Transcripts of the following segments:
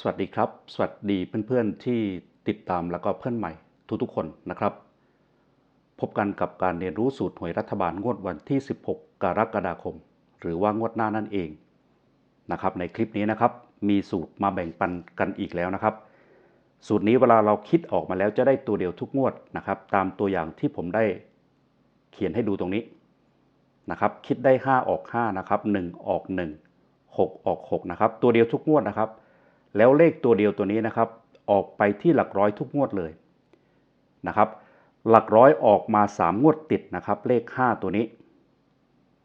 สวัสดีครับ สวัสดีเพื่อนๆที่ติดตามแล้วก็เพื่อนใหม่ทุกๆคนนะครับ พบกันกับการเรียนรู้สูตรหวยรัฐบาลงวดวันที่ 16 กรกฎาคม หรือว่างวดหน้านั่นเองนะครับ ในคลิปนี้นะครับ มีสูตรมาแบ่งปันกันอีกแล้วนะครับ สูตรนี้เวลาเราคิดออกมาแล้วจะได้ตัวเดียวทุกงวดนะครับ ตามตัวอย่างที่ผมได้เขียนให้ดูตรงนี้นะครับ คิดได้ 5 ออก 5 นะครับ 1 ออก 1 6 ออก 6 นะครับ ตัวเดียวทุกงวดนะครับ แล้วเลขตัวเดียวตัวนี้นะครับ ออกไปที่หลักร้อยทุกงวดเลยนะครับ หลักร้อยออกมา 3 งวดติดนะครับ เลข 5 ตัวนี้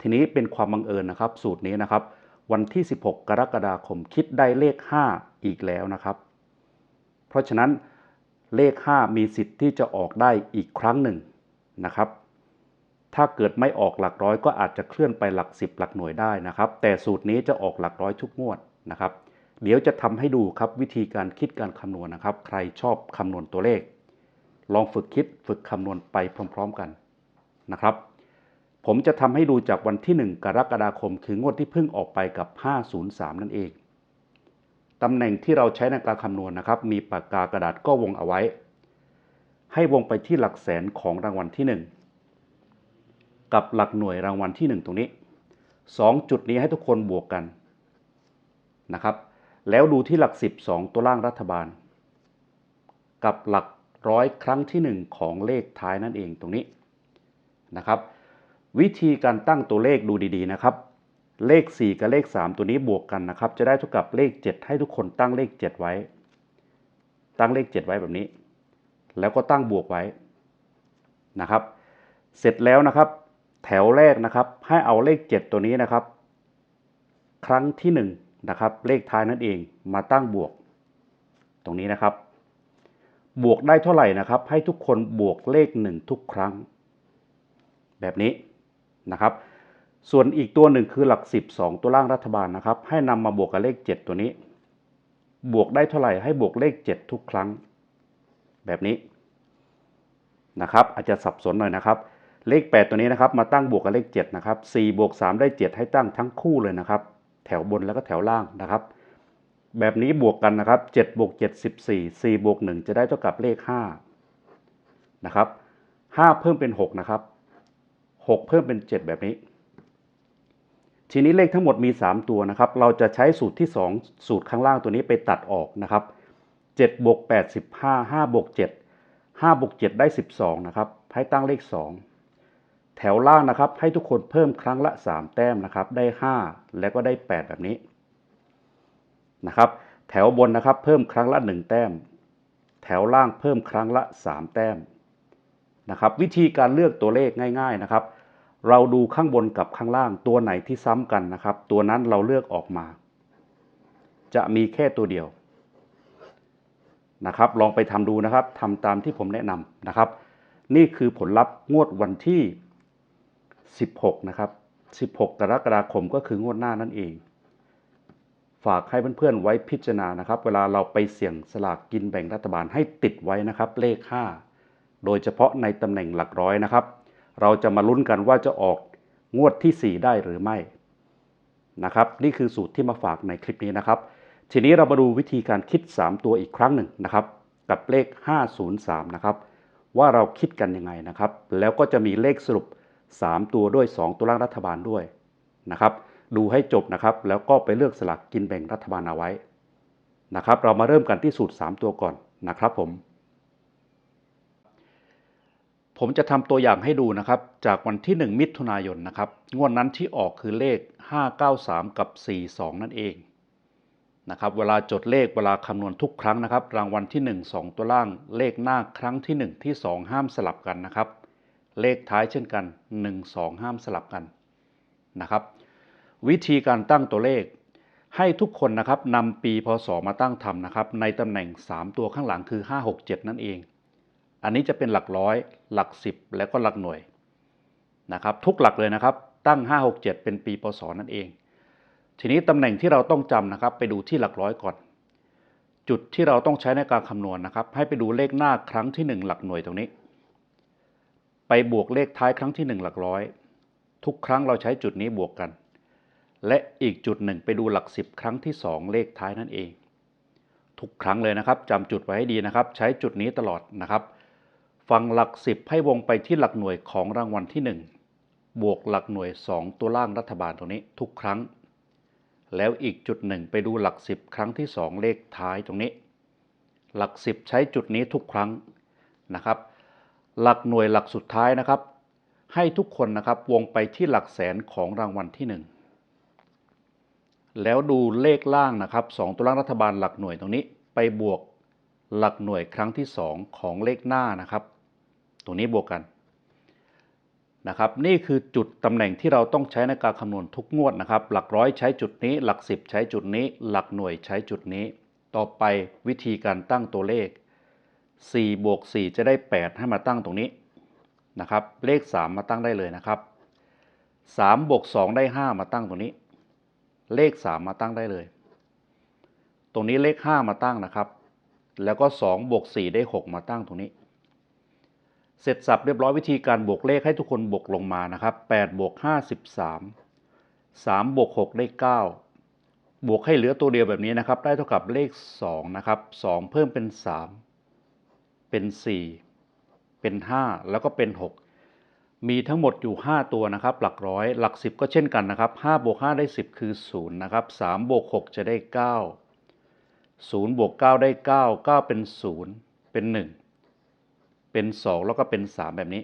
ทีนี้เป็นความบังเอิญนะครับ สูตรนี้นะครับ วันที่ 16 กรกฎาคมคิดได้เลข 5 อีกแล้วนะครับ เพราะฉะนั้นเลข 5 มีสิทธิ์ที่จะออกได้อีกครั้งหนึ่งนะครับ ถ้าเกิดไม่ออกหลักร้อยก็อาจจะเคลื่อนไปหลัก 10 หลักหน่วยได้นะครับ แต่สูตรนี้จะออกหลักร้อยทุกงวดนะครับ เดี๋ยวจะทำให้ดูครับวิธีการคิดการคำนวณนะครับ ใครชอบคำนวณตัวเลข ลองฝึกคิดฝึกคำนวณไปพร้อม ๆกันนะครับ ผมจะทำให้ดูจากวันที่ 1 กรกฎาคม คืองวดที่เพิ่งออกไปกับ 503 นั่นเองตำแหน่งที่เราใช้ในการคำนวณนะครับ มีปากกากระดาษก็วงเอาไว้ ให้วงไปที่หลักแสนของรางวัลที่ 1 กับหลักหน่วยรางวัลที่ 1 ตรงนี้ 2 จุดนี้ให้ทุกคนบวกกันนะครับ แล้วดูที่หลัก 10 2 ตัวล่างรัฐบาล กับหลักร้อยครั้งที่ 1 ของเลขท้ายนั่นเองตรงนี้นะครับ วิธีการตั้งตัวเลขดูดีๆนะครับ เลข 4 กับเลข 3 ตัวนี้บวกกันนะครับ จะได้เท่ากับเลข 7 ให้ทุกคนตั้งเลข 7 ไว้ ตั้งเลข 7 ไว้แบบนี้ แล้วก็ตั้งบวกไว้นะครับ เสร็จแล้วนะครับ แถวแรกนะครับให้เอาเลข 7 ตัวนี้นะครับ ครั้งที่ 1 นะครับเลขท้ายนั่นเองมาตั้งบวก ตรงนี้นะครับ บวกได้เท่าไหร่นะครับ ให้ทุกคนบวกเลข 1 ทุกครั้ง แบบนี้นะครับ ส่วนอีกตัวหนึ่งคือหลัก 10 2 ตัวล่างรัฐบาลนะครับ ให้นำมาบวกกับเลข 7 ตัวนี้ บวกได้เท่าไหร่ให้บวกเลข 7 ทุกครั้ง แบบนี้นะครับ อาจจะสับสนหน่อยนะครับ เลข 8 ตัวนี้นะครับ มาตั้งบวกกับเลข7นะครับ4บวก3ได้ 7 ให้ตั้งทั้งคู่เลยนะครับ แถวบนแล้วก็แถวล่างนะครับ แบบนี้บวกกันนะครับ7บวก7 14 4บวก1จะได้เท่ากับเลข5นะครับ5เพิ่มเป็น 6 นะครับ 6 เพิ่มเป็น 7 แบบนี้ ทีนี้เลขทั้งหมดมี 3 ตัวนะครับ เราจะใช้สูตรที่ 2 สูตรข้างล่างตัวนี้ไปตัดออกนะครับ7บวก8 15 5บวก7 5บวก7ได้ 12 นะครับ ให้ตั้งเลข 2 แถวล่างนะครับให้ทุกคนเพิ่มครั้งละ 3 แต้มนะครับได้ 5 แล้วก็ได้ 8 แบบนี้นะครับแถวบนนะครับเพิ่มครั้งละ 1 แต้ม แถวล่างเพิ่มครั้งละ 3 แต้มนะครับวิธีการเลือกตัวเลขง่าย ๆนะครับ เราดูข้างบนกับข้างล่างตัวไหนที่ซ้ำกันนะครับ ตัวนั้นเราเลือกออกมา จะมีแค่ตัวเดียวนะครับลองไปทำดูนะครับทำตามที่ผมแนะนำนะครับ นี่คือผลลัพธ์งวดวันที่ 16 นะครับ 16 กรกฎาคมก็คืองวดหน้านั่นเอง ฝากให้เพื่อนๆไว้พิจารณานะครับ เวลาเราไปเสี่ยงสลากกินแบ่งรัฐบาลให้ติดไว้นะครับเลข 5 โดยเฉพาะในตำแหน่งหลักร้อยนะครับ เราจะมาลุ้นกันว่าจะออกงวดที่ 4 ได้หรือไม่นะครับ นี่คือสูตรที่มาฝากในคลิปนี้นะครับ ทีนี้เรามาดูวิธีการคิด 3 ตัวอีกครั้งหนึ่งนะครับ กับเลข 503 นะครับว่าเราคิดกันยังไงนะครับ แล้วก็จะมีเลขสรุป 3 ตัวด้วย 2 ตัวล่างรัฐบาลด้วยนะครับ ดูให้จบนะครับ แล้วก็ไปเลือกสลากกินแบ่งรัฐบาลเอาไว้นะครับ เรามาเริ่มกันที่สูตร 3 ตัวก่อนนะครับผม ผมจะทำตัวอย่างให้ดูนะครับ จากวันที่ 1 มิถุนายนนะครับ งวดนั้นที่ออกคือเลข 593 กับ 42 นั่นเองนะครับเวลาจดเลขเวลาคำนวณทุกครั้งนะครับ รางวัลที่ 1 2 ตัวล่างเลขหน้าครั้งที่ 1 ที่ 2 ห้ามสลับกันนะครับ เลขท้ายเช่นกัน 1 2 ห้ามสลับกันนะครับ วิธีการตั้งตัวเลข ให้ทุกคนนะครับนำปีพศมาตั้งทำนะครับ ในตำแหน่ง 3 ตัวข้างหลังคือ 5 6 7 นั่นเอง อันนี้จะเป็นหลักร้อย หลัก 10 แล้วก็หลักหน่วยนะครับ ทุกหลักเลยนะครับ ตั้ง 5 6 7 เป็นปีพศนั่นเอง ทีนี้ตำแหน่งที่เราต้องจำนะครับ ไปดูที่หลักร้อยก่อนจุดที่เราต้องใช้ในการคำนวณนะครับ ให้ไปดูเลขหน้าครั้งที่ 1 หลักหน่วยตรงนี้ ไปบวกเลขท้ายครั้งที่ 1 หลักร้อย ทุกครั้งเราใช้จุดนี้บวกกัน และอีกจุดหนึ่งไปดูหลัก 10 ครั้งที่ 2 เลขท้ายนั่นเอง ทุกครั้งเลยนะครับจำจุดไว้ให้ดีนะครับ ใช้จุดนี้ตลอดนะครับฟังหลัก 10 ให้วงไปที่หลักหน่วยของรางวัลที่ 1 บวกหลักหน่วย 2 ตัวล่างรัฐบาลตรงนี้ทุกครั้ง แล้วอีกจุดหนึ่งไปดูหลัก 10 ครั้งที่ 2 เลขท้ายตรงนี้ หลัก 10 ใช้จุดนี้ทุกครั้งนะครับ หลักหน่วยหลักสุดท้ายนะครับ ให้ทุกคนนะครับวงไปที่หลักแสนของรางวัลที่ 1 แล้วดูเลขล่างนะครับ2ตัวล่างรัฐบาลหลักหน่วยตรงนี้ ไปบวกหลักหน่วยครั้งที่ 2 ของเลขหน้านะครับ ตรงนี้บวกกันนะครับนี่คือจุดตำแหน่งที่เราต้องใช้ในการคำนวณทุกงวดนะครับ หลักร้อยใช้จุดนี้ หลัก 10 ใช้จุดนี้ หลักหน่วยใช้จุดนี้ ต่อไปวิธีการตั้งตัวเลข 4บวก4จะได้ 8 ให้มาตั้งตรงนี้นะครับ เลข 3 มาตั้งได้เลยนะครับ3บวก2ได้ 5 มาตั้งตรงนี้ เลข 3 มาตั้งได้เลย ตรงนี้เลข 5 มาตั้งนะครับ แล้วก็2บวก4ได้ 6 มาตั้งตรงนี้ เสร็จสับเรียบร้อยวิธีการบวกเลขให้ทุกคนบวกลงมานะครับ8บวก5 13 3บวก6ได้ 9 บวกให้เหลือตัวเดียวแบบนี้นะครับ ได้เท่ากับเลข 2 นะครับ 2 เพิ่มเป็น 3 เป็น 4 เป็น 5 แล้วก็เป็น 6 มีทั้งหมดอยู่ 5 ตัวนะครับ หลักร้อย หลัก 10 ก็เช่นกันนะครับ5บวก5ได้ 10 คือ 0 นะครับ3บวก6จะได้ 9 0บวก9ได้ 9 9 เป็น 0 เป็น 1 เป็น 2 แล้วก็เป็น 3 แบบนี้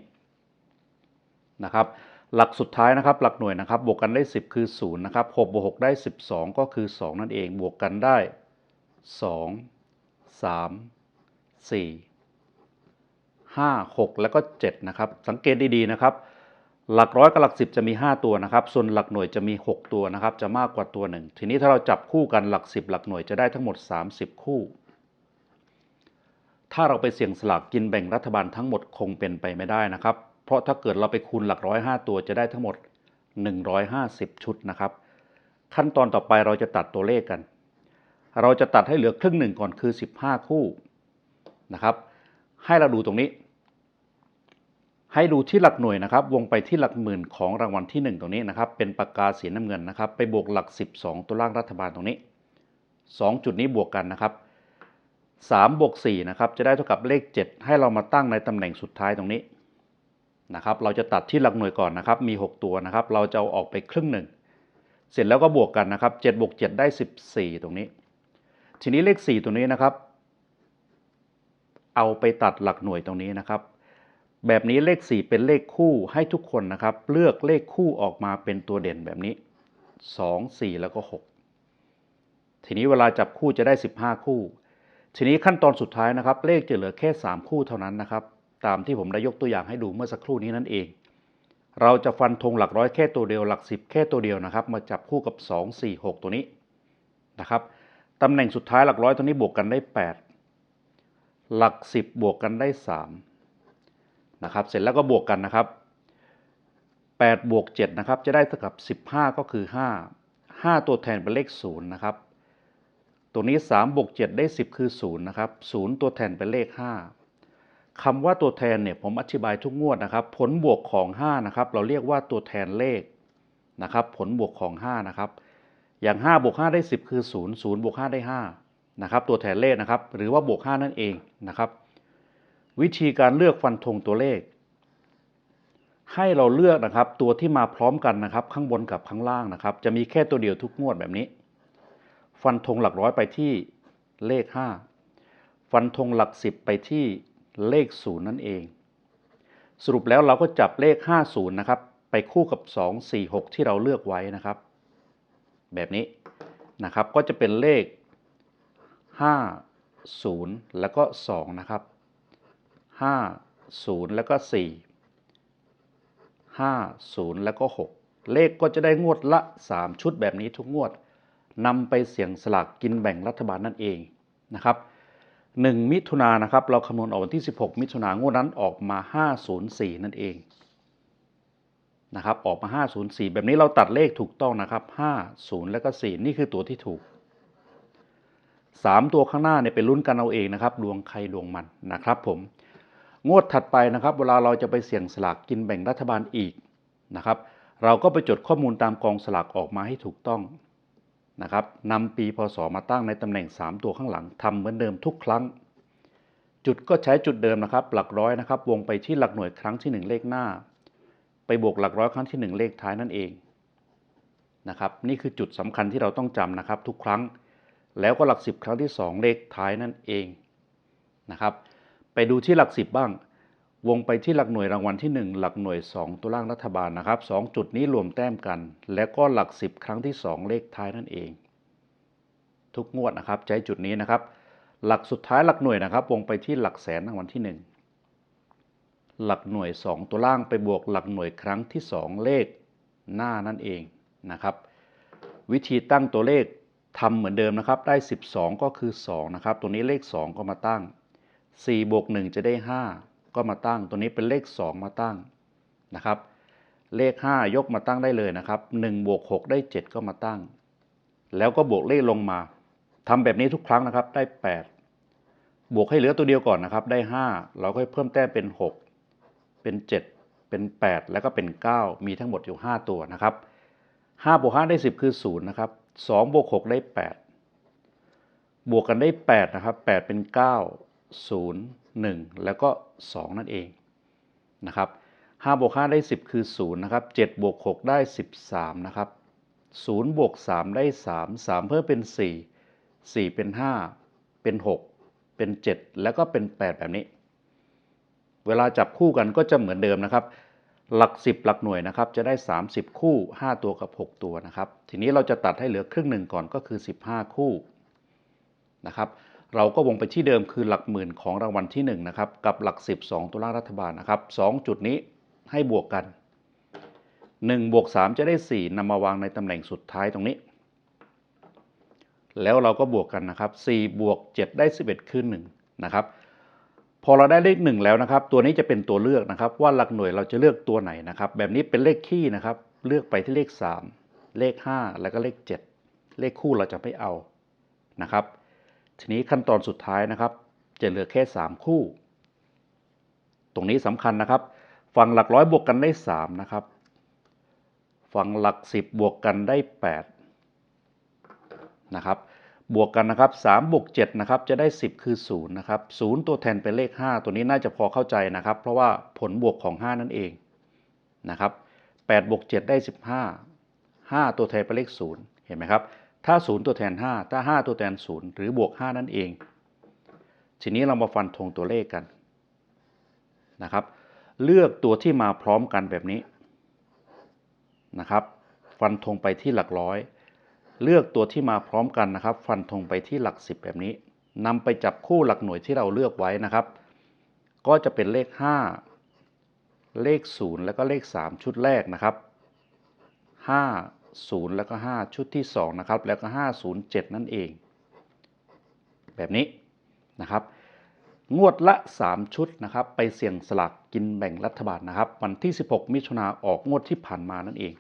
นะครับหลักสุดท้ายนะครับหลักหน่วยนะครับบวกกันได้ 10 คือ0นะครับ6บวก6ได้ 12 ก็คือ 2 นั่นเองบวกกันได้ 2 3 4 5 6 แล้วก็ 7 นะครับ สังเกตดีๆนะครับ หลักร้อยกับหลัก 10 จะมี 5 ตัวนะครับ ส่วนหลักหน่วยจะมี 6 ตัวนะครับ จะมากกว่าตัวหนึ่งทีนี้ถ้าเราจับคู่กันหลัก 10 หลักหน่วยจะได้ทั้งหมด 30 คู่ ถ้าเราไปเสี่ยงสลากกินแบ่งรัฐบาลทั้งหมดคงเป็นไปไม่ได้นะครับ เพราะถ้าเกิดเราไปคูณหลักร้อย5ตัวจะได้ทั้งหมด 150 ชุดนะครับ ขั้นตอนต่อไปเราจะตัดตัวเลขกัน เราจะตัดให้เหลือครึ่งหนึ่งก่อนคือ 15 คู่นะครับ ให้เราดูตรงนี้ ให้ดูที่หลักหน่วยนะครับ วงไปที่หลักหมื่นของรางวัลที่ 1 ตรงนี้นะครับ เป็นปากกาสีน้ำเงินนะครับ ไปบวกหลัก 12 ตัวล่างรัฐบาลตรงนี้ 2 จุดนี้บวกกันนะครับ3บวก4นะครับ จะได้เท่ากับเลข 7 ให้เรามาตั้งในตำแหน่งสุดท้ายตรงนี้นะครับ เราจะตัดที่หลักหน่วยก่อนนะครับ มี 6 ตัวนะครับ เราจะเอาออกไปครึ่งหนึ่ง เสร็จแล้วก็บวกกันนะครับ7บวก7ได้ 14 ตรงนี้ ทีนี้เลข 4 ตัวนี้นะครับ เอาไปตัดหลักหน่วยตรงนี้นะครับ แบบนี้เลข 4 เป็นเลขคู่ให้ทุกคนนะครับ เลือกเลขคู่ออกมาเป็นตัวเด่นแบบนี้ 2 4 แล้วก็ 6 ทีนี้เวลาจับคู่จะได้ 15 คู่ ทีนี้ขั้นตอนสุดท้ายนะครับ เลขจะเหลือแค่ 3 คู่เท่านั้นนะครับ ตามที่ผมได้ยกตัวอย่างให้ดูเมื่อสักครู่นี้นั่นเอง เราจะฟันธงหลักร้อยแค่ตัวเดียวหลัก 10 แค่ตัวเดียวนะครับ มาจับคู่กับ 2 4 6 ตัวนี้นะครับตำแหน่งสุดท้ายหลักร้อยตัวนี้บวกกันได้ 8 หลัก 10 บวกกันได้ 3 นะครับ เสร็จแล้วก็บวกกันนะครับ8บวก7นะครับจะได้เท่ากับ 15 ก็คือ 5 5 ตัวแทนเป็นเลข0นะครับตัวนี้3บวก7ได้ 10 คือ0นะครับ0ตัวแทนเป็นเลข 5คำว่าตัวแทนเนี่ยผมอธิบายทุกงวดนะครับ ผลบวกของ5นะครับเราเรียกว่าตัวแทนเลขนะครับผลบวกของ5นะครับอย่าง5บวก5ได้ 10 คือ 0 0บวก5ได้5นะครับตัวแทนเลขนะครับหรือว่าบวก 5 นั่นเองนะครับ วิธีการเลือกฟันธงตัวเลข ให้เราเลือกนะครับ ตัวที่มาพร้อมกันนะครับ ข้างบนกับข้างล่างนะครับ จะมีแค่ตัวเดียวทุกงวดแบบนี้ ฟันธงหลักร้อยไปที่เลข 5 ฟันธงหลัก 10 ไปที่เลข 0 นั่นเอง สรุปแล้วเราก็จับเลข 50 นะครับ ไปคู่กับ 2 4 6 ที่เราเลือกไว้นะครับ แบบนี้นะครับก็จะเป็นเลข 5 0 แล้วก็ 2 นะครับ 5 0แล้วก็4 5 0แล้วก็6เลขก็จะได้งวดละ3ชุดแบบนี้ทุกงวดนำไปเสี่ยงสลากกินแบ่งรัฐบาลนั่นเองนะครับ1มิถุนายนะครับ เราคำนวณออกวันที่ 16 มิถุนายนงวดนั้นออกมา 504 นั่นเองนะครับออกมา 504 แบบนี้เราตัดเลขถูกต้องนะครับ 50 แล้วก็ 4 นี่คือตัวที่ถูก 3 ตัวข้างหน้าเนี่ยไปลุ้นกันเอาเองนะครับ ดวงใครดวงมันนะครับผม งวดถัดไปนะครับ เวลาเราจะไปเสี่ยงสลากกินแบ่งรัฐบาลอีกนะครับ เราก็ไปจดข้อมูลตามกองสลากออกมาให้ถูกต้องนะครับนำปีพศมาตั้งในตำแหน่ง 3 ตัวข้างหลังทำเหมือนเดิมทุกครั้ง จุดก็ใช้จุดเดิมนะครับ หลักร้อยนะครับ วงไปที่หลักหน่วยครั้งที่ 1 เลขหน้า ไปบวกหลักร้อยครั้งที่ 1 เลขท้ายนั่นเองนะครับ นี่คือจุดสำคัญที่เราต้องจำนะครับ ทุกครั้ง แล้วก็หลัก 10 ครั้งที่ 2 เลขท้ายนั่นเองนะครับ ไปดูที่หลัก 10 บ้าง วงไปที่หลักหน่วยรางวัลที่ 1 หลักหน่วย 2 ตัวล่างรัฐบาลนะครับ 2 จุดนี้รวมแต้มกัน และก็หลัก 10 ครั้งที่ 2 เลขท้ายนั่นเอง ทุกงวดนะครับใช้จุดนี้นะครับ หลักสุดท้ายหลักหน่วยนะครับ วงไปที่หลักแสนรางวัลที่ 1 หลักหน่วย 2 ตัวล่างไปบวกหลักหน่วยครั้งที่ 2 เลขหน้านั่นเองนะครับวิธีตั้งตัวเลขทำเหมือนเดิมนะครับ ได้ 12 ก็คือ 2 นะครับ ตัวนี้เลข 2 ก็มาตั้ง 4บวก1จะได้ 5 ก็มาตั้ง ตัวนี้เป็นเลข 2 มาตั้งนะครับ เลข 5 ยกมาตั้งได้เลยนะครับ1บวก6ได้ 7 ก็มาตั้ง แล้วก็บวกเลขลงมาทำแบบนี้ทุกครั้งนะครับได้ 8 บวกให้เหลือตัวเดียวก่อนนะครับ ได้ 5 เราก็เพิ่มแต้มเป็น 6 เป็น 7 เป็น 8 แล้วก็เป็น 9 มีทั้งหมดอยู่ 5 ตัวนะครับ5บวก5ได้ 10 คือ 0 นะครับ2บวก6ได้ 8 บวกกันได้ 8 นะครับ 8 เป็น 9 0 1 แล้วก็ 2 นั่นเองนะครับ5บวก5ได้ 10 คือ 0 นะครับ7บวก6ได้ 13 นะครับ0บวก3ได้ 3 3 เพิ่มเป็น 4 4 เป็น 5 เป็น 6 เป็น 7 แล้วก็เป็น 8 แบบนี้ เวลาจับคู่กันก็จะเหมือนเดิมนะครับ หลัก 10 หลักหน่วยนะครับ จะได้ 30 คู่ 5 ตัวกับ 6 ตัวนะครับ ทีนี้เราจะตัดให้เหลือครึ่งหนึ่งก่อนก็คือ 15 คู่นะครับ เราก็วงไปที่เดิมคือหลักหมื่นของรางวัลที่1นะครับกับหลัก 10 2ตัวล่างรัฐบาลนะครับ2จุดนี้ให้บวกกัน 1 บวก 3 จะได้ 4นำมาวางในตำแหน่งสุดท้ายตรงนี้ แล้วเราก็บวกกันนะครับ4บวก 7 ได้ 11 คือ1นะครับพอเราได้เลข 1 แล้วนะครับ ตัวนี้จะเป็นตัวเลือกนะครับ ว่าหลักหน่วยเราจะเลือกตัวไหนนะครับ แบบนี้เป็นเลขคี่นะครับ เลือกไปที่เลข 3 เลข 5 แล้วก็เลข 7 เลขคู่เราจะไม่เอานะครับ ทีนี้ขั้นตอนสุดท้ายนะครับ จะเหลือแค่ 3 คู่ ตรงนี้สำคัญนะครับ ฝั่งหลักร้อยบวกกันได้ 3 นะครับ ฝั่งหลัก 10 บวกกันได้ 8 นะครับ บวกกันนะครับ3บวก7นะครับ จะได้ 10 คือ 0 นะครับ 0 ตัวแทนเป็นเลข 5 ตัวนี้น่าจะพอเข้าใจนะครับ เพราะว่าผลบวกของ 5 นั่นเองนะครับ8บวก7ได้ 15 5 ตัวแทนเป็นเลข 0 เห็นไหมครับ ถ้า 0 ตัวแทน 5 ถ้า 5 ตัวแทน 0 หรือบวก 5 นั่นเอง ทีนี้เรามาฟันธงตัวเลขกันนะครับ เลือกตัวที่มาพร้อมกันแบบนี้นะครับ ฟันธงไปที่หลักร้อย เลือกตัวที่มาพร้อมกันนะครับ ฟันธงไปที่หลัก 10 แบบนี้นำไปจับคู่หลักหน่วยที่เราเลือกไว้นะครับ ก็จะเป็นเลข 5 เลข 0 แล้วก็เลข 3 ชุดแรกนะครับ 5 0 แล้วก็ 5 ชุดที่ 2 นะครับ แล้วก็ 5 0 7 นั่นเอง แบบนี้นะครับ งวดละ 3 ชุดนะครับ ไปเสี่ยงสลากกินแบ่งรัฐบาลนะครับ วันที่ 16 มิถุนาออกงวดที่ผ่านมานั่นเอง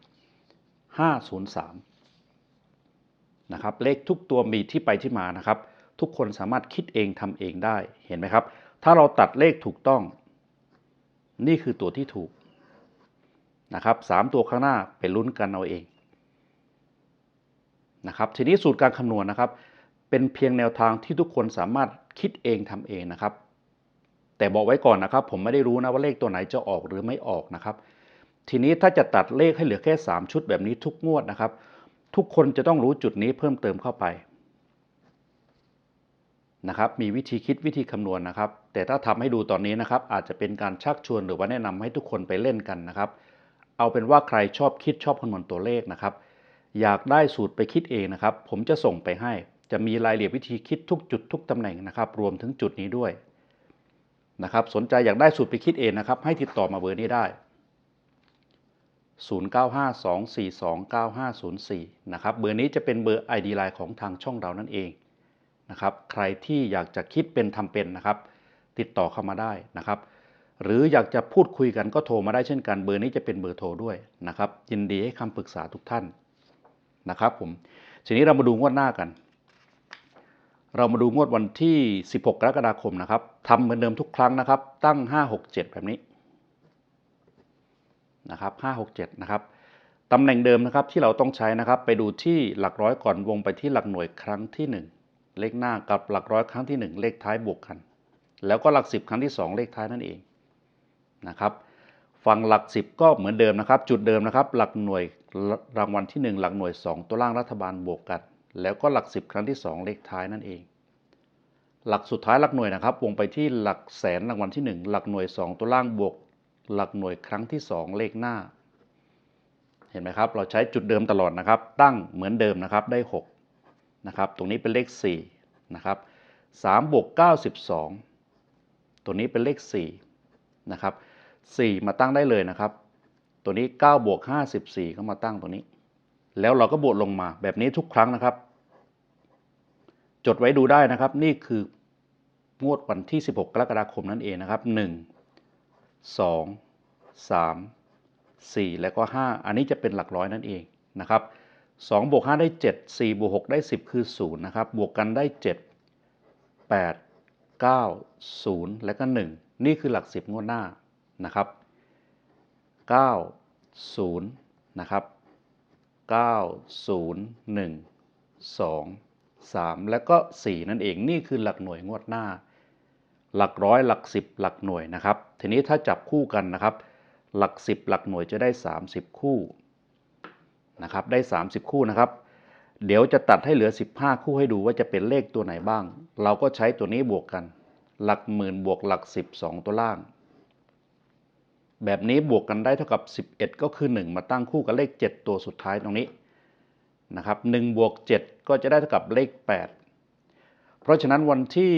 503 นะครับ เลขทุกตัวมีที่ไปที่มานะครับ ทุกคนสามารถคิดเองทำเองได้ เห็นไหมครับ ถ้าเราตัดเลขถูกต้อง นี่คือตัวที่ถูกนะครับสามตัวข้างหน้าไปลุ้นกันเอาเอง นะครับทีนี้สูตรการคำนวณนะครับ เป็นเพียงแนวทางที่ทุกคนสามารถคิดเองทำเองนะครับ แต่บอกไว้ก่อนนะครับ ผมไม่ได้รู้นะว่าเลขตัวไหนจะออกหรือไม่ออกนะครับ ทีนี้ถ้าจะตัดเลขให้เหลือแค่ 3 ชุดแบบนี้ทุกงวดนะครับ ทุกคนจะต้องรู้จุดนี้เพิ่มเติมเข้าไปนะครับมีวิธีคิดวิธีคำนวณนะครับ แต่ถ้าทำให้ดูตอนนี้นะครับ อาจจะเป็นการชักชวนหรือว่าแนะนำให้ทุกคนไปเล่นกันนะครับ เอาเป็นว่าใครชอบคิดชอบคำนวณตัวเลขนะครับ อยากได้สูตรไปคิดเองนะครับ ผมจะส่งไปให้ จะมีรายละเอียดวิธีคิดทุกจุดทุกตำแหน่งนะครับ รวมถึงจุดนี้ด้วยนะครับ สนใจอยากได้สูตรไปคิดเองนะครับ ให้ติดต่อมาเบอร์นี้ได้ 0952429504 นะครับ เบอร์นี้จะเป็นเบอร์ ID ไลน์ของทางช่องเรานั่นเองนะครับ ใครที่อยากจะคิดเป็นทำเป็นนะครับ ติดต่อเข้ามาได้นะครับ หรืออยากจะพูดคุยกันก็โทรมาได้เช่นกัน เบอร์นี้จะเป็นเบอร์โทรด้วยนะครับ ยินดีให้คำปรึกษาทุกท่าน นะครับผมทีนี้เรามาดูงวดหน้ากัน เรามาดูงวดวันที่ 16 กรกฎาคมนะครับทำเหมือนเดิมทุกครั้งนะครับ ตั้ง 5 6 7 แบบนี้นะครับ5 6 7 นะครับตำแหน่งเดิมนะครับที่เราต้องใช้นะครับ ไปดูที่หลักร้อยก่อนวงไปที่หลักหน่วยครั้งที่ 1 เลขหน้ากับหลักร้อยครั้งที่ 1 เลขท้ายบวกกัน แล้วก็หลัก 10 ครั้งที่ 2 เลขท้ายนั่นเองนะครับฝั่งหลัก 10 ก็เหมือนเดิมนะครับ จุดเดิมนะครับ หลักหน่วย รางวัลที่ 1 หลักหน่วย 2 ตัวล่างรัฐบาลบวกกัน แล้วก็หลัก 10 ครั้งที่ 2 เลขท้ายนั่นเอง หลักสุดท้ายหลักหน่วยนะครับ วงไปที่หลักแสนรางวัลที่ 1 หลักหน่วย 2 ตัวล่างบวก หลักหน่วยครั้งที่ 2 เลขหน้า เห็นไหมครับ เราใช้จุดเดิมตลอดนะครับ ตั้งเหมือนเดิมนะครับ ได้6นะครับ ตรงนี้เป็นเลข4นะครับ3บวก92ตัวนี้เป็นเลข4นะครับ4มาตั้งได้เลยนะครับ ตัวนี้9บวก54 ก็มาตั้งตัวนี้ แล้วเราก็บวกลงมาแบบนี้ทุกครั้งนะครับ จดไว้ดูได้นะครับ นี่คืองวดวันที่ 16 กรกฎาคมนั่นเองนะครับ 1 2 3 4 แล้วก็ 5 อันนี้จะเป็นหลักร้อยนั่นเองนะครับ2บวก5ได้ 7 4บวก6ได้ 10 คือ 0 นะครับ บวกกันได้ 7 8 9 0 และก็ 1 นี่คือหลัก 10 งวดหน้านะครับ 9 0 นะครับ 9 0 1 2 3 แล้วก็ 4 นั่นเองนี่คือหลักหน่วยงวดหน้า หลักร้อยหลัก 10 หลักหน่วยนะครับ ทีนี้ถ้าจับคู่กันนะครับ หลัก 10 หลักหน่วยจะได้ 30 คู่นะครับได้ 30 คู่นะครับ เดี๋ยวจะตัดให้เหลือ 15 คู่ให้ดูว่าจะเป็นเลขตัวไหนบ้าง เราก็ใช้ตัวนี้บวกกัน หลักหมื่นบวกหลัก 10 2 ตัวล่าง แบบนี้บวกกันได้เท่ากับ 11 ก็คือ 1 มาตั้งคู่กับเลข 7 ตัวสุดท้ายตรงนี้นะครับ1บวก7ก็จะได้เท่ากับเลข 8 เพราะฉะนั้นวันที่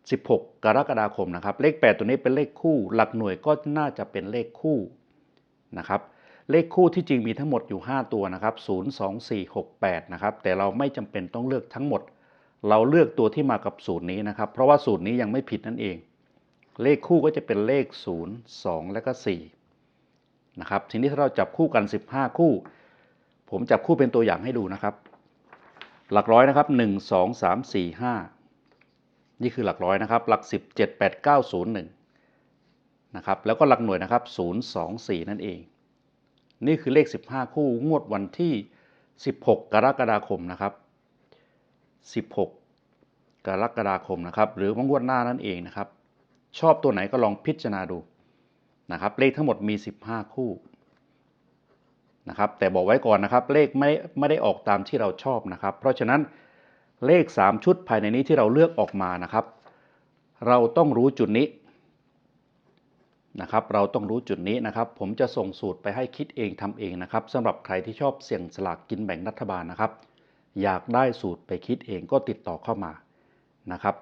16 กรกฎาคมนะครับ เลข 8 ตัวนี้เป็นเลขคู่ หลักหน่วยก็น่าจะเป็นเลขคู่นะครับ เลขคู่ที่จริงมีทั้งหมดอยู่ 5 ตัวนะครับ 0 2 4 6 8 นะครับ แต่เราไม่จำเป็นต้องเลือกทั้งหมด เราเลือกตัวที่มากับสูตรนี้นะครับ เพราะว่าสูตรนี้ยังไม่ผิดนั่นเอง เลขคู่ก็จะเป็นเลข 0 2 และก็4นะครับทีนี้ถ้าเราจับคู่กัน 15 คู่ ผมจับคู่เป็นตัวอย่างให้ดูนะครับ หลักร้อยนะครับ 1 2 3 4 5 นี่คือหลักร้อยนะครับ หลัก 10 7 8 9 0 1นะครับแล้วก็หลักหน่วยนะครับ 0 2 4 นั่นเอง นี่คือเลข 15 คู่งวดวันที่ 16 กรกฎาคมนะครับ 16 กรกฎาคมนะครับ หรือว่างวดหน้านั่นเองนะครับ ชอบตัวไหนก็ลองพิจารณาดูนะครับเลขทั้งหมดมี 15 คู่นะครับแต่บอกไว้ก่อนนะครับเลขไม่ไม่ได้ออกตามที่เราชอบนะครับ เพราะฉะนั้นเลข 3 ชุดภายในนี้ที่เราเลือกออกมานะครับ เราต้องรู้จุดนี้นะครับเราต้องรู้จุดนี้นะครับ ผมจะส่งสูตรไปให้คิดเองทำเองนะครับสำหรับใครที่ชอบเสี่ยงสลากกินแบ่งรัฐบาลนะครับ อยากได้สูตรไปคิดเองก็ติดต่อเข้ามานะครับ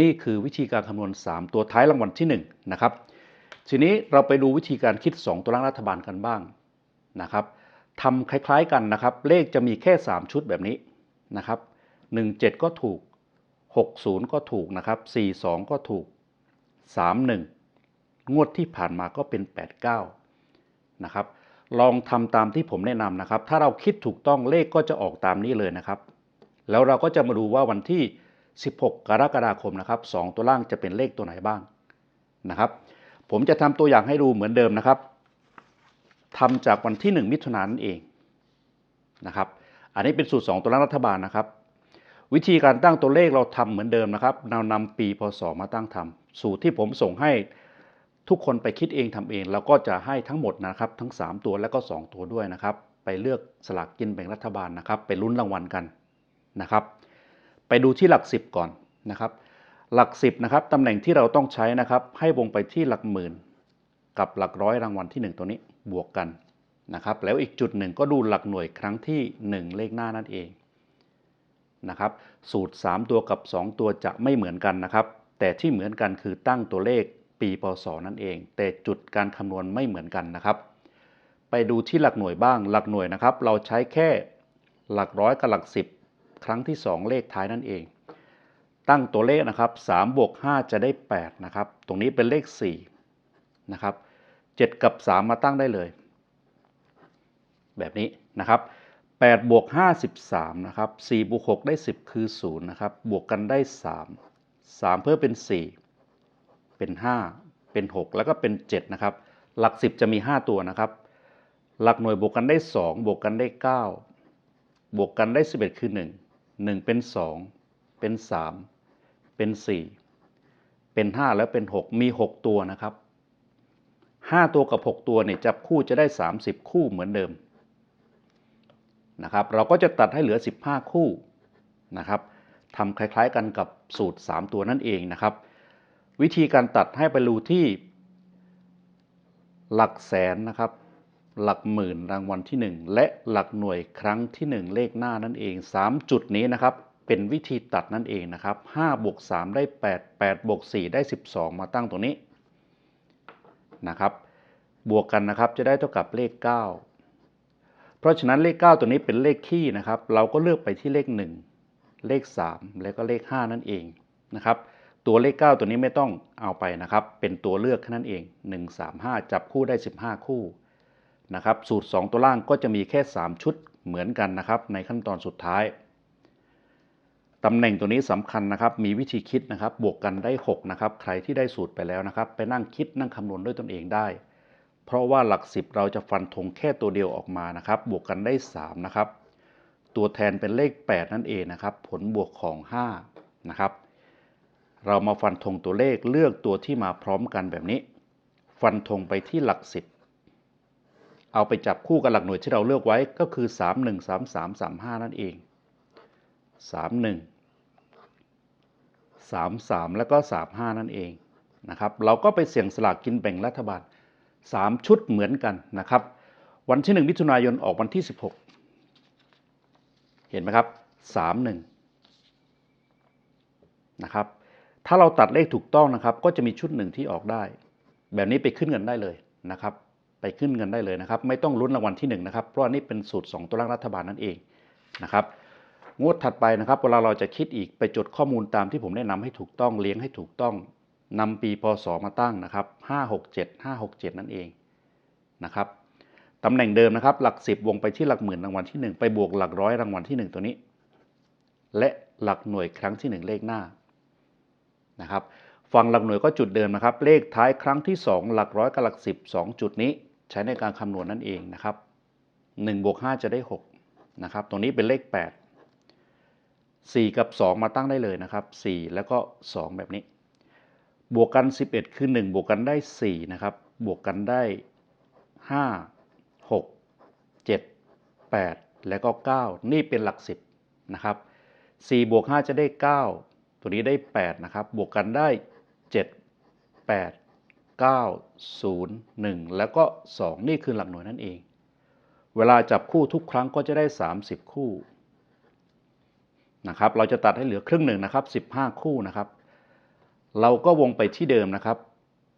นี่คือวิธีการคำนวณ 3 ตัวท้ายรางวัลที่1นะครับทีนี้เราไปดูวิธีการคิด 2 ตัวล่างรัฐบาลกันบ้างนะครับทำคล้ายๆกันนะครับ เลขจะมีแค่ 3 ชุดแบบนี้นะครับ17 ก็ถูก 60 ก็ถูกนะครับ42 ก็ถูก 31 งวดที่ผ่านมาก็เป็น 89นะครับลองทำตามที่ผมแนะนำนะครับ ถ้าเราคิดถูกต้องเลขก็จะออกตามนี้เลยนะครับ แล้วเราก็จะมาดูว่าวันที่ 16 กรกฎาคมนะครับ2ตัวล่างจะเป็นเลขตัวไหนบ้างนะครับ ผมจะทำตัวอย่างให้ดูเหมือนเดิมนะครับทำจากวันที่ 1 มิถุนายนนั่นเองนะครับอันนี้เป็นสูตร 2 ตัวล่างรัฐบาลนะครับ วิธีการตั้งตัวเลขเราทำเหมือนเดิมนะครับเรานำปีพศมาตั้งทำสูตรที่ผมส่งให้ทุกคนไปคิดเองทำเอง แล้วก็จะให้ทั้งหมดนะครับทั้ง 3 ตัวและก็ 2 ตัวด้วยนะครับ ไปเลือกสลากกินแบ่งรัฐบาลนะครับ ไปลุ้นรางวัลกันนะครับ ไปดูที่หลัก 10 ก่อนนะครับ หลัก 10นะครับตำแหน่งที่เราต้องใช้นะครับ ให้วงไปที่หลักหมื่น กับหลักร้อยรางวัลที่ 1 ตัวนี้บวกกันนะครับ แล้วอีกจุดหนึ่งก็ดูหลักหน่วยครั้งที่ 1 เลขหน้านั่นเองนะครับ สูตร 3 ตัวกับ 2 ตัวจะไม่เหมือนกันนะครับ แต่ที่เหมือนกันคือตั้งตัวเลขปีพศนั่นเอง แต่จุดการคำนวณไม่เหมือนกันนะครับ ไปดูที่หลักหน่วยบ้าง หลักหน่วยนะครับ เราใช้แค่หลักร้อยกับหลัก 10 ครั้งที่ 2 เลขท้ายนั่นเอง ตั้งตัวเลขนะครับ3บวก5จะได้8นะครับ ตรงนี้เป็นเลข4นะครับ7กับ 3 มาตั้งได้เลย แบบนี้นะครับ8บวก53นะครับ4บวก6ได้ 10 คือ0นะครับ บวกกันได้ 3 3 เพิ่มเป็น 4 เป็น 5 เป็น 6 แล้วก็เป็น 7 นะครับ หลัก 10 จะมี 5 ตัวนะครับ หลักหน่วยบวกกันได้ 2 บวกกันได้ 9 บวกกันได้ 11 คือ 1 1 เป็น 2 เป็น 3 เป็น 4 เป็น 5 แล้วเป็น 6 มี 6 ตัวนะครับ 5 ตัวกับ 6 ตัวเนี่ยจับคู่จะได้ 30 คู่เหมือนเดิมนะครับเราก็จะตัดให้เหลือ 15 คู่นะครับทำคล้ายๆกันกับสูตร 3 ตัวนั่นเองนะครับ วิธีการตัดให้ไปรูที่หลักแสนนะครับ หลักหมื่นรางวัลที่ 1 และหลักหน่วยครั้งที่ 1 เลขหน้านั่นเอง 3 จุดนี้นะครับเป็นวิธีตัดนั่นเองนะครับ5บวก3ได้ 8 8บวก4ได้ 12 มาตั้งตรงนี้นะครับบวกกันนะครับจะได้เท่ากับเลข 9 เพราะฉะนั้นเลข 9 ตัวนี้เป็นเลขคี่นะครับเราก็เลือกไปที่เลข 1 เลข 3 และก็เลข 5 นั่นเองนะครับตัวเลข 9 ตัวนี้ไม่ต้องเอาไปนะครับเป็นตัวเลือกแค่นั้นเอง 1 3 5 จับคู่ได้ 15 คู่ นะครับสูตร 2 ตัวล่างก็จะมีแค่ 3 ชุดเหมือนกันนะครับในขั้นตอนสุดท้ายตำแหน่งตัวนี้สำคัญนะครับ มีวิธีคิดนะครับ บวกกันได้ 6 นะครับ ใครที่ได้สูตรไปแล้วนะครับ ไปนั่งคิดนั่งคำนวณด้วยตนเองได้ เพราะว่าหลัก 10 เราจะฟันธงแค่ตัวเดียวออกมานะครับ บวกกันได้ 3 นะครับ ตัวแทนเป็นเลข 8 นั่นเองนะครับ ผลบวกของ 5 นะครับ เรามาฟันธงตัวเลขเลือกตัวที่มาพร้อมกันแบบนี้ ฟันธงไปที่หลัก 10 เอาไปจับคู่กับหลักหน่วยที่เราเลือกไว้ก็คือ 3 1 3 3 3 5 นั่นเอง 3 1 3 3 แล้วก็ 3 5 นั่นเองนะครับ เราก็ไปเสี่ยงสลากกินแบ่งรัฐบาล 3 ชุดเหมือนกันนะครับ วันที่ 1 มิถุนายนออกวันที่ 16 เห็นไหมครับ 3 1 นะครับ ถ้าเราตัดเลขถูกต้องนะครับ ก็จะมีชุดหนึ่งที่ออกได้ แบบนี้ไปขึ้นเงินได้เลยนะครับ ไปขึ้นเงินได้เลยนะครับ ไม่ต้องลุ้นรางวัลที่1นะครับเพราะนี่เป็นสูตร 2 ตัวล่างรัฐบาลนั่นเองนะครับงวดถัดไปนะครับเวลาเราจะคิดอีกไปจดข้อมูลตามที่ผมแนะนำให้ถูกต้องเลี้ยงให้ถูกต้องนำปีพศมาตั้งนะครับ567 567 นั่นเองนะครับตำแหน่งเดิมนะครับ หลัก 10 วงไปที่หลักหมื่นรางวัลที่ 1 ไปบวกหลักร้อยรางวัลที่ 1 ตัวนี้ และหลักหน่วยครั้งที่ 1 เลขหน้านะครับฝั่งหลักหน่วยก็จุดเดิมนะครับ เลขท้ายครั้งที่ 2 หลักร้อยกับหลัก 10 2 จุดนี้ ใช้ในการคำนวณนั่นเองนะครับ1บวก5จะได้6นะครับตรงนี้เป็นเลข 8 4 กับ 2 มาตั้งได้เลยนะครับ 4 แล้วก็ 2 แบบนี้ บวกกัน 11 คือ 1 บวกกันได้ 4 นะครับ บวกกันได้ 5 6 7 8 แล้วก็ 9 นี่เป็นหลัก 10 นะครับ 4 บวก 5 จะได้ 9 ตัวนี้ได้ 8 นะครับ บวกกันได้ 7 8 9 0 1 แล้วก็ 2 นี่คือหลักหน่วยนั่นเอง เวลาจับคู่ทุกครั้งก็จะได้ 30 คู่นะครับ เราจะตัดให้เหลือครึ่งหนึ่งนะครับ 15 คู่นะครับ เราก็วงไปที่เดิมนะครับ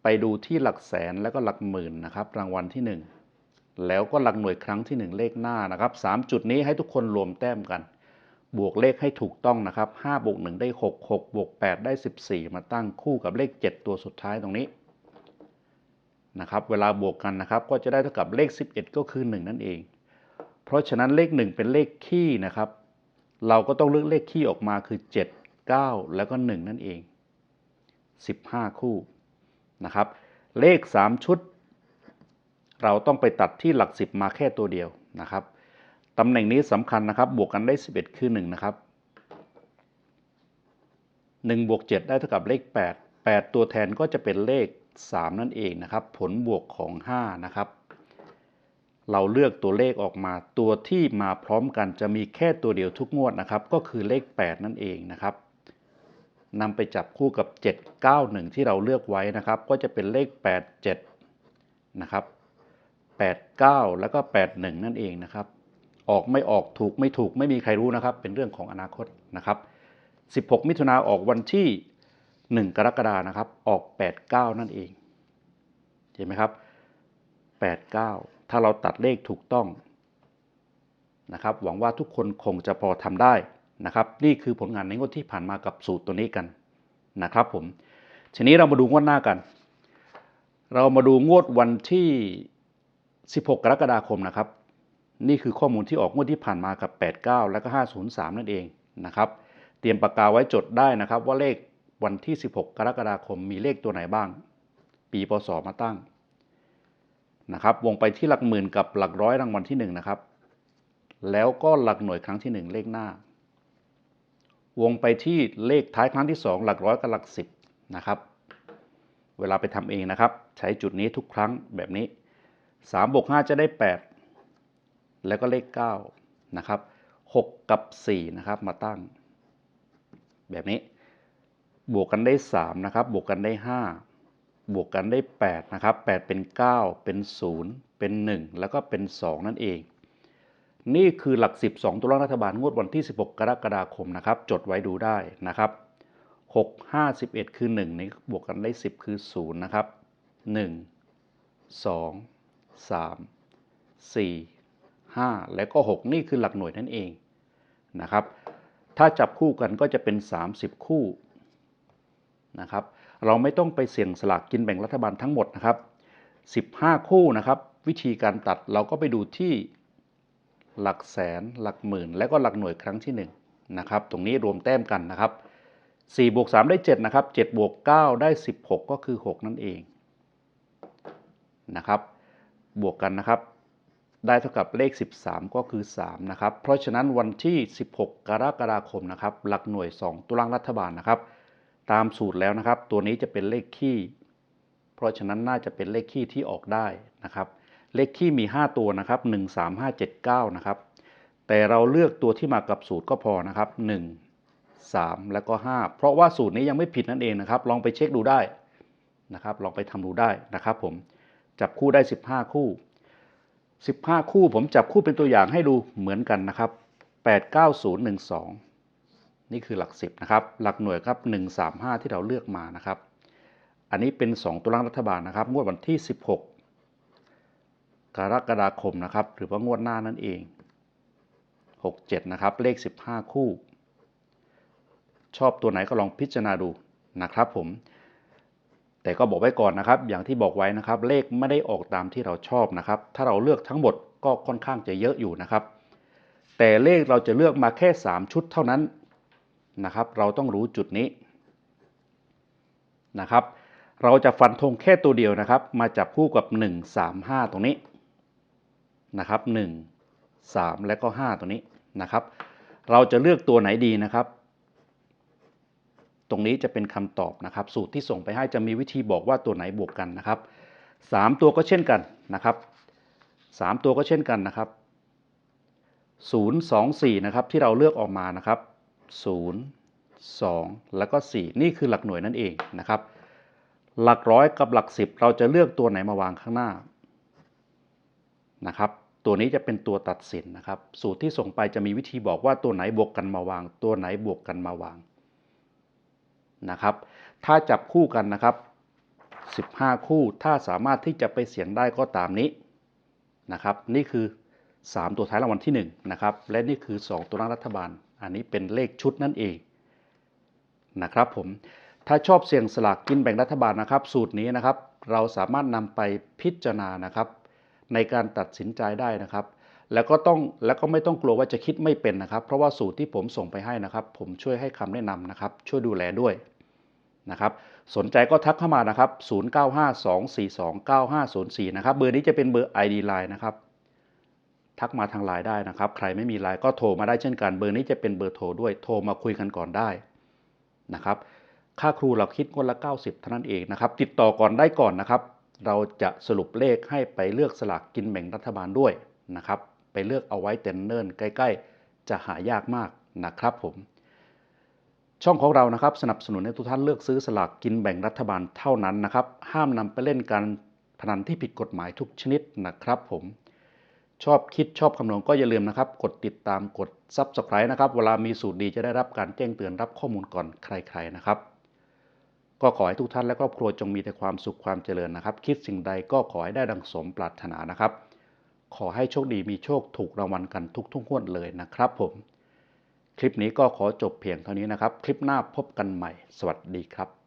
ไปดูที่หลักแสนแล้วก็หลักหมื่นนะครับ รางวัลที่ 1 แล้วก็หลักหน่วยครั้งที่ 1 เลขหน้านะครับ 3 จุดนี้ให้ทุกคนรวมแต้มกันบวกเลขให้ถูกต้องนะครับ5บวก1ได้ 6 6บวก8ได้ 14 มาตั้งคู่กับเลข 7 ตัวสุดท้ายตรงนี้ นะครับเวลาบวกกันนะครับก็จะได้เท่ากับเลข 11 ก็คือ 1 นั่นเอง เพราะฉะนั้นเลข 1 เป็นเลขคี่นะครับ เราก็ต้องเลือกเลขคี่ออกมาคือ 7 9 แล้วก็ 1 นั่นเอง 15 คู่นะครับ เลข 3 ชุด เราต้องไปตัดที่หลัก 10 มาแค่ตัวเดียวนะครับตำแหน่งนี้สำคัญนะครับ บวกกันได้ 11 คือ 1 นะครับ 1บวก7ได้เท่ากับเลข 8 8 ตัวแทนก็จะเป็นเลข 3 นั่นเองนะครับ ผลบวกของ 5 นะครับ เราเลือกตัวเลขออกมาตัวที่มาพร้อมกันจะมีแค่ตัวเดียวทุกงวดนะครับ ก็คือเลข 8 นั่นเองนะครับนำไปจับคู่กับ 791 ที่เราเลือกไว้นะครับ ก็จะเป็นเลข 87 นะครับ 89 แล้วก็ 81 นั่นเองนะครับ ออกไม่ออกถูกไม่ถูกไม่มีใครรู้นะครับ เป็นเรื่องของอนาคตนะครับ 16 มิถุนาออกวันที่ 1 กรกฎานะครับ ออก 89 นั่นเอง เห็นไหมครับ 89 ถ้าเราตัดเลขถูกต้องนะครับ หวังว่าทุกคนคงจะพอทำได้นะครับ นี่คือผลงานในงวดที่ผ่านมากับสูตรตัวนี้กันนะครับผม ทีนี้เรามาดูงวดหน้ากัน เรามาดูงวดวันที่ 16 กรกฎาคมนะครับ นี่คือข้อมูลที่ออกงวดที่ผ่านมากับ 89 และก็ 503 นั่นเองนะครับ เตรียมปากกาไว้จดได้นะครับว่าเลข วันที่ 16 กรกฎาคมมีเลขตัวไหนบ้าง ปีพศมาตั้งนะครับ วงไปที่หลักหมื่นกับหลักร้อยรางวัลที่หนึ่งนะครับ แล้วก็หลักหน่วยครั้งที่หนึ่งเลขหน้า วงไปที่เลขท้ายครั้งที่สองหลักร้อยกับหลักสิบนะครับ เวลาไปทำเองนะครับ ใช้จุดนี้ทุกครั้งแบบนี้3บวก5จะได้ 8 แล้วก็เลข9นะครับ6กับ4นะครับมาตั้ง แบบนี้ บวกกันได้3นะครับ บวกกันได้ 5 บวกกันได้8นะครับ8เป็น 9 เป็น 0 เป็น 1 แล้วก็เป็น 2 นั่นเอง นี่คือหลัก12ตัวเลขรัฐบาลงวดวันที่ 16 กรกฎาคมนะครับ จดไว้ดูได้นะครับ6 5 11 คือ 1 นี่บวกกันได้ 10 คือ 0 นะครับ 1 2 3 4 5 และก็ 6 นี่คือหลักหน่วยนั่นเองนะครับ ถ้าจับคู่กันก็จะเป็น 30 คู่ นะครับ เราไม่ต้องไปเสี่ยงสลากกินแบ่งรัฐบาลทั้งหมดนะครับ 15 คู่นะครับ วิธีการตัดเราก็ไปดูที่หลักแสนหลักหมื่น และก็หลักหน่วยครั้งที่1นะครับตรงนี้รวมแต้มกันนะครับ4บวก3ได้ 7 นะครับ7บวก9ได้ 16 ก็คือ 6 นั่นเองนะครับบวกกันนะครับ ได้เท่ากับเลข 13 ก็คือ 3 นะครับ เพราะฉะนั้นวันที่ 16 กรกฎาคมนะครับ หลักหน่วย 2 ตุลารัฐบาลนะครับ ตามสูตรแล้วนะครับ ตัวนี้จะเป็นเลขคี่ เพราะฉะนั้นน่าจะเป็นเลขคี่ที่ออกได้นะครับ เลขคี่มี 5 ตัวนะครับ1 3 5 7 9นะครับ แต่เราเลือกตัวที่มากับสูตรก็พอนะครับ 1 3 แล้วก็ 5 เพราะว่าสูตรนี้ยังไม่ผิดนั่นเองนะครับ ลองไปเช็คดูได้นะครับ ลองไปทำดูได้นะครับ ผม จับคู่ได้ 15 คู่ 15 คู่ผมจับคู่เป็นตัวอย่างให้ดูเหมือนกันนะครับ 89012 นี่คือหลัก 10นะครับหลักหน่วยครับ 135 ที่เราเลือกมานะครับ อันนี้เป็น 2 ตัวล่างรัฐบาลนะครับ งวดวันที่ 16 กรกฎาคมนะครับ หรือว่างวดหน้านั่นเอง 67 นะครับ เลข 15 คู่ ชอบตัวไหนก็ลองพิจารณาดูนะครับผม แต่ก็บอกไว้ก่อนนะครับ อย่างที่บอกไว้นะครับ เลขไม่ได้ออกตามที่เราชอบนะครับ ถ้าเราเลือกทั้งหมดก็ค่อนข้างจะเยอะอยู่นะครับ แต่เลขเราจะเลือกมาแค่ 3 ชุดเท่านั้น นะครับ เราต้องรู้จุดนี้นะครับ เราจะฟันธงแค่ตัวเดียวนะครับ มาจับคู่กับ 1 3 5 ตรงนี้นะครับ1 3 และก็ 5 ตรงนี้นะครับ เราจะเลือกตัวไหนดีนะครับ ตรงนี้จะเป็นคำตอบนะครับ สูตรที่ส่งไปให้จะมีวิธีบอกว่าตัวไหนบวกกันนะครับ 3 ตัวก็เช่นกันนะครับ 3 ตัวก็เช่นกันนะครับ0 2 4นะครับที่เราเลือกออกมานะครับ 0 2 แล้วก็ 4 นี่คือหลักหน่วยนั่นเองนะครับ หลักร้อยกับหลัก 10 เราจะเลือกตัวไหนมาวางข้างหน้านะครับตัวนี้จะเป็นตัวตัดสินนะครับ สูตรที่ส่งไปจะมีวิธีบอกว่าตัวไหนบวกกันมาวาง ตัวไหนบวกกันมาวางนะครับ ถ้าจับคู่กันนะครับ 15 คู่ถ้าสามารถที่จะไปเสียงได้ก็ตามนี้นะครับ นี่คือ 3 ตัวท้ายรางวัลที่1นะครับและนี่คือ 2 ตัวรัฐบาล อันนี้เป็นเลขชุดนั่นเองนะครับผมถ้าชอบเสี่ยงสลากกินแบ่งรัฐบาลนะครับ สูตรนี้นะครับ เราสามารถนำไปพิจารณานะครับ ในการตัดสินใจได้นะครับ แล้วก็ต้องแล้วก็ไม่ต้องกลัวว่าจะคิดไม่เป็นนะครับ เพราะว่าสูตรที่ผมส่งไปให้นะครับ ผมช่วยให้คำแนะนำนะครับ ช่วยดูแลด้วยนะครับสนใจก็ทักเข้ามานะครับ 0952429504 นะครับ เบอร์นี้จะเป็นเบอร์ ID Line นะครับ ทักมาทางไลน์ได้นะครับ ใครไม่มีไลน์ก็โทรมาได้เช่นกันเบอร์นี้จะเป็นเบอร์โทรด้วยโทรมาคุยกันก่อนได้นะครับ ค่าครูเราคิดคนละ 90เท่านั้นเองนะครับ ติดต่อก่อนได้ก่อนนะครับ เราจะสรุปเลขให้ไปเลือกสลากกินแบ่งรัฐบาลด้วยนะครับ ไปเลือกเอาไว้เต็นเนิ่นใกล้ ๆ จะหายากมากนะครับผมช่องของเรานะครับสนับสนุนให้ทุกท่านเลือกซื้อสลากกินแบ่งรัฐบาลเท่านั้นนะครับ ห้ามนำไปเล่นการพนันที่ผิดกฎหมายทุกชนิดนะครับผม ชอบคิดชอบคำนวณก็อย่าลืมนะครับ กดติดตามกดซับสไครต์นะครับ เวลามีสูตรดีจะได้รับการแจ้งเตือนรับข้อมูลก่อนใคร ๆนะครับ ก็ขอให้ทุกท่านและครอบครัวจงมีแต่ความสุขความเจริญนะครับ คิดสิ่งใดก็ขอให้ได้ดังสมปรารถนานะครับ ขอให้โชคดีมีโชคถูกรางวัลกันทุกทุกงวดเลยนะครับผม คลิปนี้ก็ขอจบเพียงเท่านี้นะครับ คลิปหน้าพบกันใหม่ สวัสดีครับ